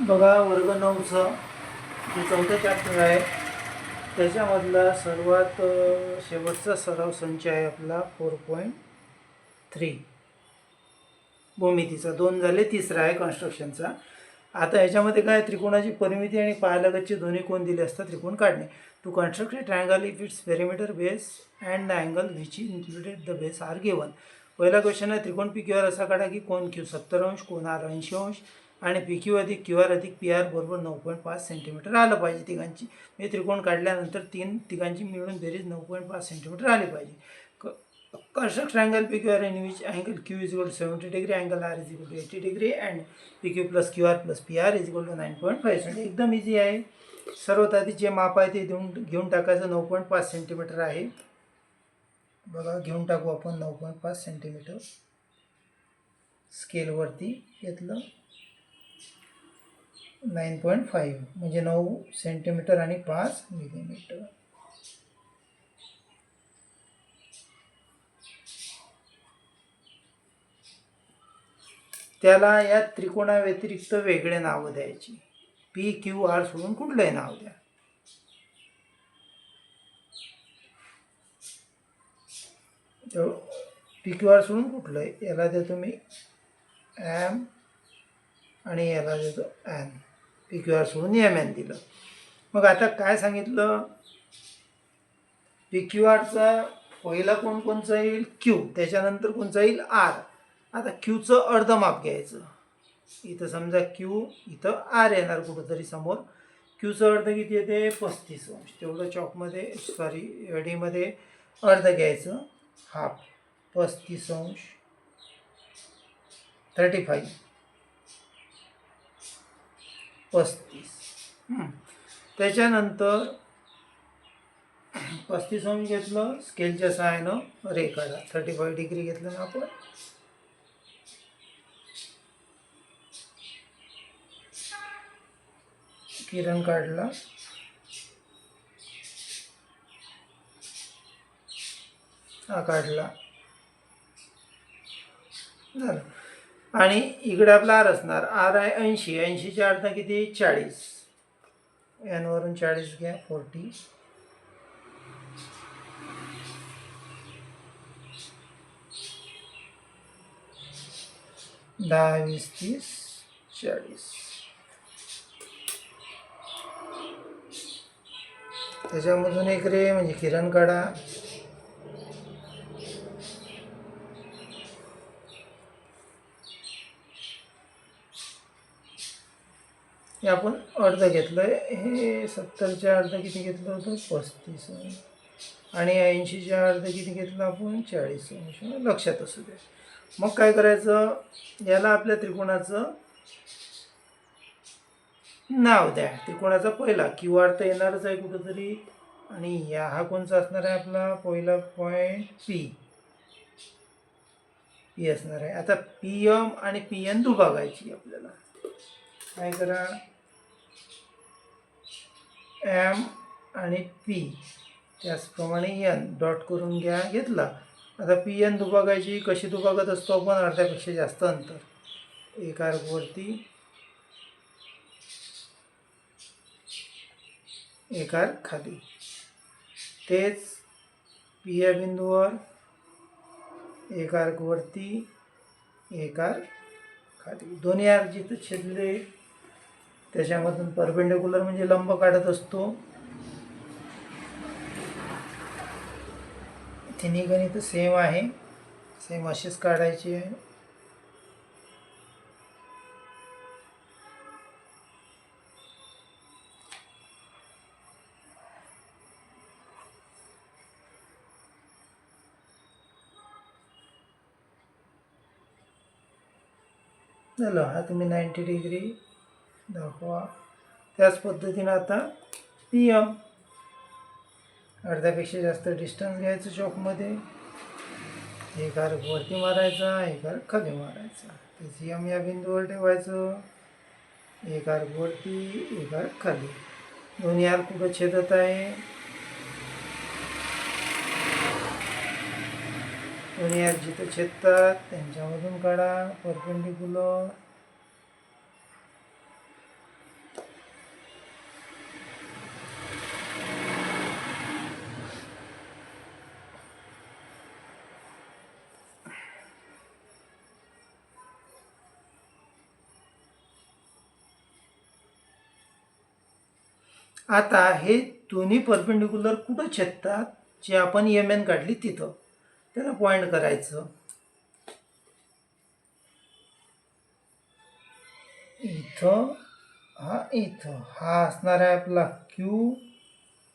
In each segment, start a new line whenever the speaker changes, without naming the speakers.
बघा वर्ग नऊचं जे चौथं चॅप्टर आहे त्याच्यामधला सर्वात शेवटचा सराव संच आहे आपला फोर पॉईंट थ्री भूमितीचा. दोन झाले तिसरा आहे कन्स्ट्रक्शनचा आता याच्यामध्ये काय त्रिकोणाची परिमिती आणि पायालगतचे दोन्ही कोण दिले असतात त्रिकोण काढणे. To construct a triangle if its perimeter base and the angle which included the base are given पहिला क्वेश्चन आहे त्रिकोण पी असा काढा की कोण क्यू सत्तर अंश कोण आर ऐंशी अंश आणि पी क्यू अधिक क्यू आर अधिक पी आर बरोबर नऊ पॉईंट पाच सेंटीमीटर आलं पाहिजे तिघांची. हे त्रिकोण काढल्यानंतर तीन तिघांची मिळून बेरीज नऊ पॉईंट पाच सेंटीमीटर आली पाहिजे. क construct triangle PQR in which angle Q is equal to 70 degree, angle R is equal to 80 degree and PQ plus QR plus PR is equal to 9.5 centi एकदम इझी आहे. सर्वात आधी जे माप आहे ते देऊन घेऊन टाकायचं. नऊ पॉईंट पाच सेंटीमीटर आहे. बघा घेऊन टाकू आपण. नऊ पॉईंट पाच सेंटीमीटर स्केलवरती घेतलं. नाईन पॉईंट फाईव्ह म्हणजे नऊ सेंटीमीटर आणि पाच मिलीमीटर. त्याला या त्रिकोणाव्यतिरिक्त वेगळे नावं द्यायची. पी क्यू आर सोडून कुठलंही नाव द्या. पी क्यू आर सोडून कुठलंही याला देतो मी एम आणि याला देतो एन. पी क्यू आर सोडून एम एन दिलं. मग आता काय सांगितलं? पी क्यू आरचा पहिला कोण कोणचा येईल? क्यू त्याच्यानंतर कोणचा येईल? आर आता क्यूचं अर्ध माप घ्यायचं. इथं समजा क्यू इथं आर येणार कुठंतरी समोर. क्यूचं अर्ध किती येते? पस्तीस अंश. तेवढं चॉकमध्ये सॉरी एडीमध्ये अर्ध घ्यायचं. हाफ पस्तीस अंश. थर्टी फाईव्ह पस्तीस. त्याच्यानंतर पस्तीस अंश घेतलं स्केलच्या सहाय्यानं रे काढा थर्टी फाईव्ह डिग्री घेतलं ना आपण. किरण काढला. हा काढला. झालं. आणि इकडे आपला आर असणार. आर आहे ऐंशी. ऐंशीच्या अर्थ किती? चाळीस. एनवरून चाळीस घ्या. फोर्टी. दहा वीस तीस चाळीस. त्याच्यामधून एक रे म्हणजे किरण काढा. हे आपण अर्ध घेतलं आहे हे सत्तरच्या अर्ध किती घेतलं होतं? पस्तीस. आणि ऐंशीच्या अर्ध किती घेतलं आपण? चाळीस. अंश लक्षात असू दे. मग काय करायचं? याला आपल्या त्रिकोणाचं नाव द्या. त्रिकोणाचा पहिला क्यू आर तर येणारच आहे कुठंतरी. आणि या हा कोणचा असणार आहे आपला? पहिला पॉईंट पी पी असणार आहे. आता पी एम आणि पी एन दुभागायची आपल्याला. काय करा? एम आणि पी त्याचप्रमाणे एन डॉट करून घ्या घेतला. आता पी एन दुभागायची कशी दुभागत असतो आपण? अर्ध्यापेक्षा जास्त अंतर. एक आर्कवरती एक आर्क खाली. तेच पी या बिंदूवर एक आर्कवरती एक आर्क खाली. दोन्ही आर्क जिथं छेदले त्याच्यामधून परपेंडिक्युलर म्हणजे लंब काढत असतो. तिन्ही गणित सेम आहे. सेम अशीच काढायची आहे. झालं. हा तुम्ही नाईंटी डिग्री दाखवा. त्याच पद्धतीनं आता पी एम अर्ध्यापेक्षा जास्त डिस्टन्स घ्यायचं चॉकमध्ये. एक अर्क वरती मारायचा एक अर्क खाली मारायचा. त्याची एम या बिंदूवर ठेवायचं. एक अर्क वरती एक अर्क खाली. दोन्ही अर्क कुठं छेदत आहे? दोन्ही अर्क जिथं छेदतात त्यांच्यामधून काढा. परपेंडिक्युलर आता हे दोन्ही परपेंडिक्युलर कुठं छेदतात? जे आपण एम एन काढली तिथं. त्याला पॉईंट करायचं. इथं हा इथं. हा असणार आहे आपला क्यू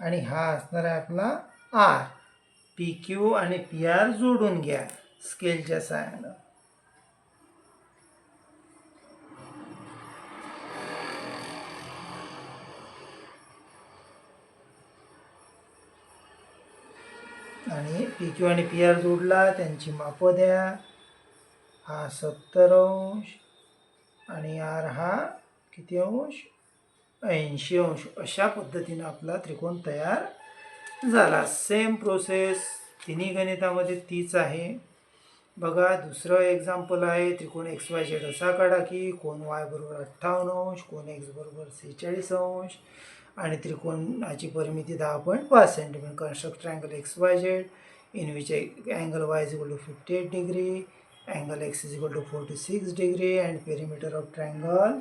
आणि हा असणार आहे आपला आर पी क्यू आणि पी आर जोडून घ्या. स्केलच्या सहाय्यानं. आणि पी क्यू आणि पी आर जोडला त्यांची मापं द्या. हा सत्तर अंश आणि आर हा किती अंश? ऐंशी अंश. अशा पद्धतीनं आपला त्रिकोण तयार झाला. सेम प्रोसेस तिन्ही गणितामध्ये तीच आहे. बघा दुसरं एक्झाम्पल आहे. त्रिकोण एक्स वाय झेड असा काढा की कोण वाय बरोबर अठ्ठावन्न अंश कोण एक्स बरोबर सेहेचाळीस अंश आणि त्रिकोणाची परिमिती दहा पॉईंट पाच centimetre construct angle X Y Z in which angle Y is equal to fifty eight degree angle X is equal to forty six degree and perimeter of triangle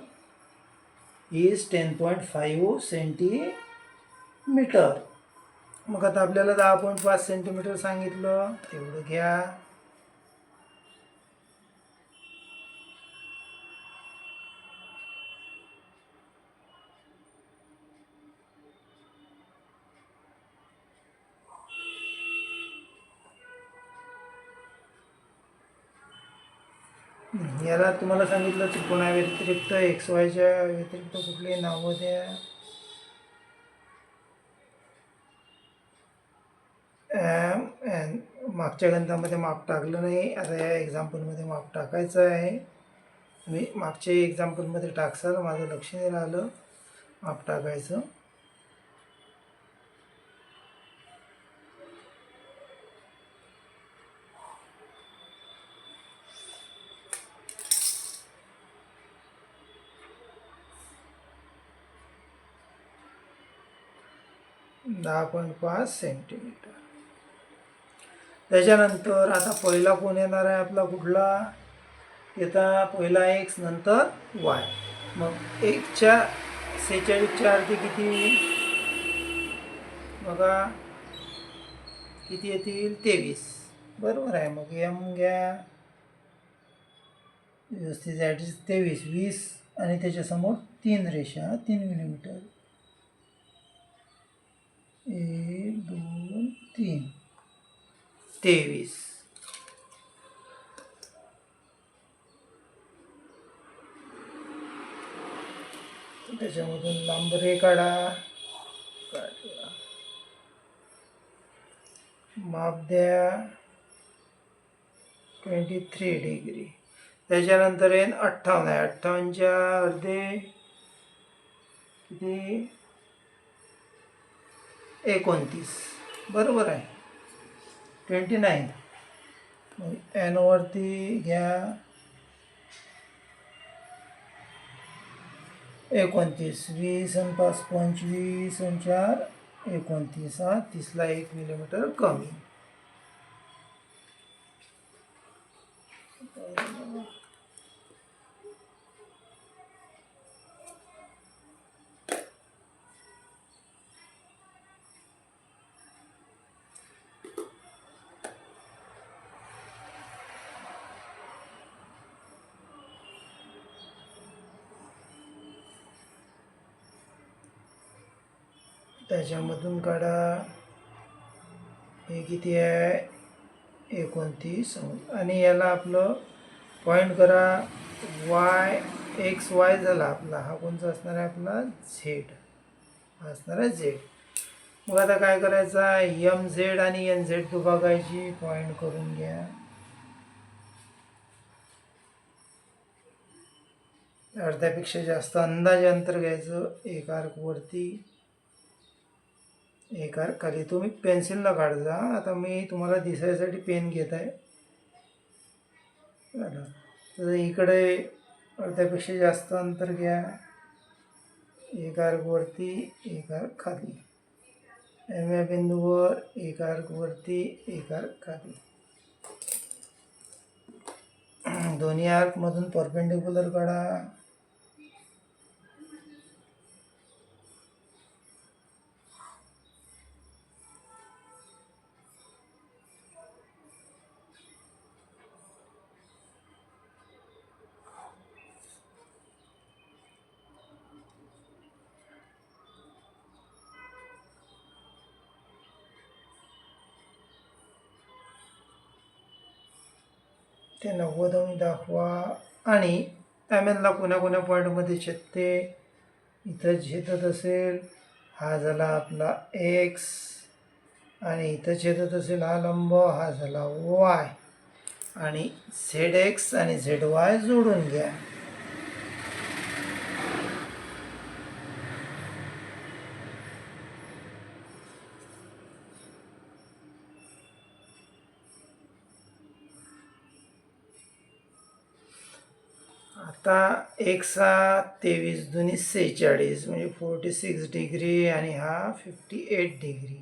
is ten point five centimetre मग आता आपल्याला दहा point पाच centimetre सांगितलं. तेवढं घ्या. याला तुम्हाला सांगितलं त्रिकोणा व्यतिरिक्त एक्स वायच्या व्यतिरिक्त कुठली नावं द्या मागच्या ग्रंथामध्ये माप टाकलं नाही. आता या एक्झाम्पलमध्ये माप टाकायचं आहे. मी मागच्या एक्झाम्पलमध्ये टाकसाल माझं लक्ष नाही राहिलं. माप टाकायचं. दहा पॉईंट पाच सेंटीमीटर. त्याच्यानंतर आता पहिला कोण येणार आहे आपला कुठला? येता पहिला एक्स नंतर वाय मग एकच्या सेहेचाळीसच्या अर्धी किती? बघा. किती येतील? तेवीस. बरोबर आहे. मग एम घ्या. व्यवस्थित ॲड्रेस तेवीस वीस आणि त्याच्यासमोर तीन रेषा तीन मिलीमीटर एक दोन तीन. तेवीस. त्याच्यामधून लांबरे काढा. काढला माप द्या. ट्वेंटी थ्री डिग्री त्याच्यानंतर येईन अठ्ठावन्न. आहे अठ्ठावन्नच्या अर्धे किती? एकोणतीस. बरोबर आहे. Twenty nine. एनवरती घ्या. एकोणतीस. वीस आणि पाच पंचवीस आणि चार. एकोणतीस. हा तीसला एक मिलीमीटर कमी. त्याच्यामधून काढा. हे किती आहे? एकोणतीस. आणि याला आपलं पॉईंट करा. वाय एक्स वाय झाला आपला. हा कोणता असणार आहे आपला? झेड हा असणार आहे झेड मग आता काय करायचा यम झेड आणि एन झेड विभागायची पॉईंट करून घ्या. अर्ध्यापेक्षा जास्त अंदाजे अंतर घ्यायचं. एक आर्कवरती एक कर खाली तुम्ही पेन्सिलला काढजा आता मी तुम्हाला दिसायसाठी पेन घेत आहे. झालं. तर इकडे अर्ध्यापेक्षा जास्त अंतर घ्या. एक आर्कवरती एक आर्क खाली. एम या बिंदूवर एक आर्कवरती एक आर्क खाली. दोन्ही आर्कमधून परपेंडिक्युलर काढा. ते नव्वद अंश दाखवा. आणि एम एनला कोण्या कोण्या पॉईंटमध्ये छेदते? इथं छेदत असेल हा झाला आपला एक्स आणि इथं छेदत असेल हा लंब हा झाला वाय आणि झेड एक्स आणि झेड वाय जोडून घ्या. आता एक सहा तेवीस दोन्ही सेहेचाळीस म्हणजे फोर्टी सिक्स डिग्री आणि हा फिफ्टी एट डिग्री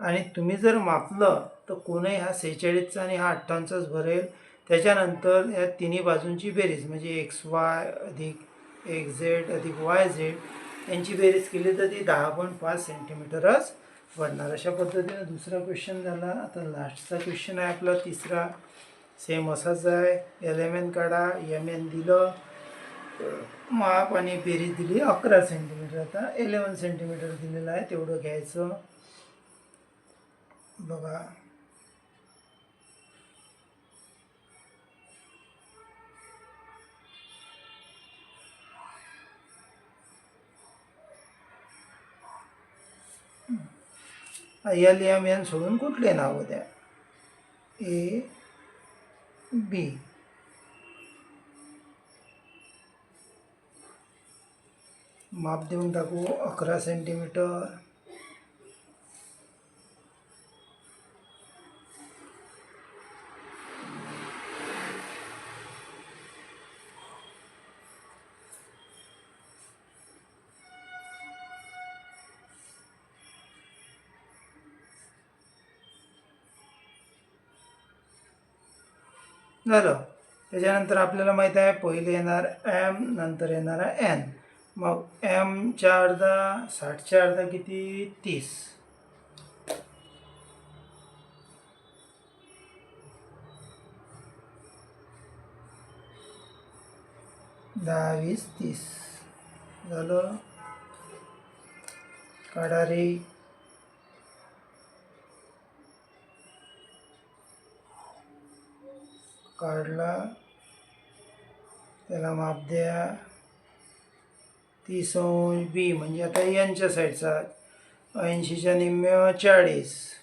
आणि तुम्ही जर मापलं तर कोणही हा सेहेचाळीसचा आणि हा अठ्ठावन्नचाच भरेल त्याच्यानंतर या तिन्ही बाजूंची बेरीज म्हणजे एक्स वाय अधिक एक्स झेड अधिक वाय झेड यांची बेरीज केली तर ती दहा पॉईंट पाच सेंटीमीटरच बनणार. अशा पद्धतीनं दुसरा क्वेश्चन झाला. आता लास्टचा क्वेश्चन आहे आपला तिसरा. सेम असाच आहे एल एम एन काढा एम एन दिलं माप आणि बेरी दिली अकरा सेंटीमीटर आता इलेवन सेंटीमीटर दिलेलं आहे तेवढं घ्यायचं. बघा. एल एम एन सोडून कुठले नाव द्या? A B. माप देऊन टाकू अकरा सेंटीमीटर झालं. त्याच्यानंतर आपल्याला माहीत आहे पहिले येणार एम नंतर येणार आहे एन मग एमच्या अर्धा साठच्या अर्धा किती? तीस. दहा वीस तीस. झालं. काढा रे. काढला. त्याला माप द्या. तीस अंश बी म्हणजे आता यांच्या साईडचा ऐंशीच्या निम्म्या चाळीस.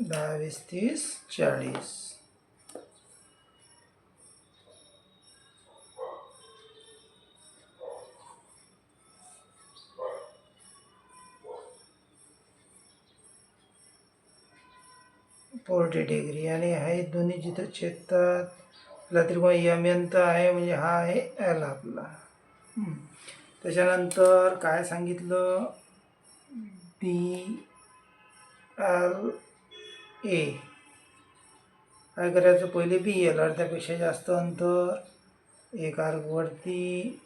दहा वीस तीस चाळीस. Forty degree. आणि हे दोन्ही जिथं छेदतात आपला त्रिकोण यम यंत आहे म्हणजे हा आहे एल आपला. त्याच्यानंतर काय सांगितलं? बी एल ए काय करायचं? पहिले बी एल अर्ध्यापेक्षा जास्त अंतर. एक आर्क वरती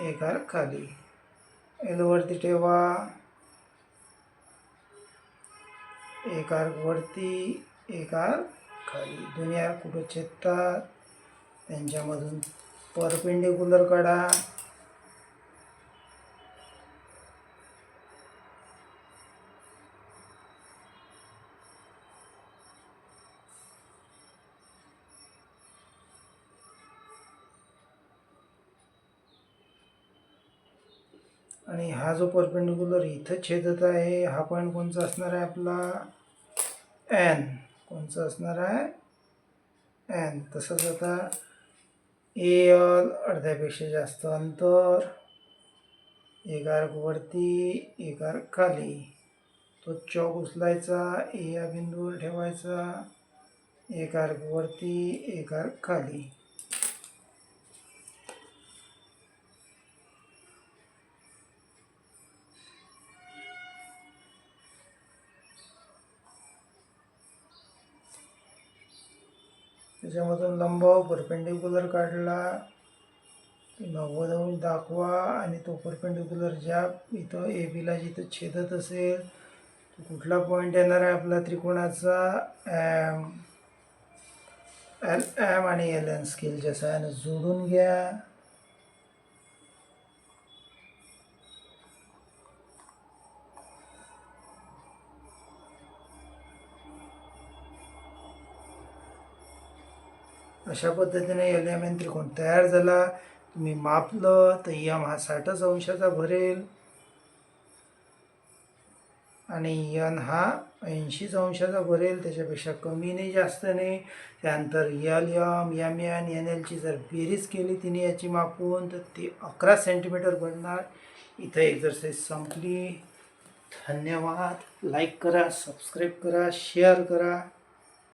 एक आर्क खाली. एलवरती ठेवा. एका आर्क वरती एका खाली. दोन्ही कुठं छेदतात? त्यांच्यामधून. परपेंडिक्युलर काढा. जो परपेंडिक्युलर इथं छेदत आहे. हा पॉईंट कोणचा असणार आहे आपला? एन कोणचा असणार आहे? एन तसंच आता ए एल अर्ध्यापेक्षा जास्त अंतर. एक आर्क वरती एक आर्क खाली. तो चौक उचलायचा ए या बिंदूवर ठेवायचा. एक आर्क वरती एक आर्क खाली. त्याच्यामधून लंब परपेंडिक्युलर काढला. की नव्वद अंश दाखवा आणि तो परपेंडिक्युलर ज्या इथं ए बीला जिथं छेदत असेल तो कुठला पॉईंट येणार आहे आपला त्रिकोणाचा? एम एल एम आणि एल एन स्केलच्या सहाय्यानं जोडून घ्या. अशा पद्धतीने एल एम एन त्रिकोण तयार झाला. तुम्ही मापलं तर यम हा साठच अंशाचा भरेल. आणि यन हा ऐंशीच अंशाचा भरेल. त्याच्यापेक्षा कमी नाही जास्त नाही त्यानंतर L M M N N एलची जर बेरीज केली तिने याची मापून तर ती अकरा सेंटीमीटर बनणार. इथं एक्झरसाईज संपली. धन्यवाद. लाईक करा सबस्क्राईब करा शेअर करा.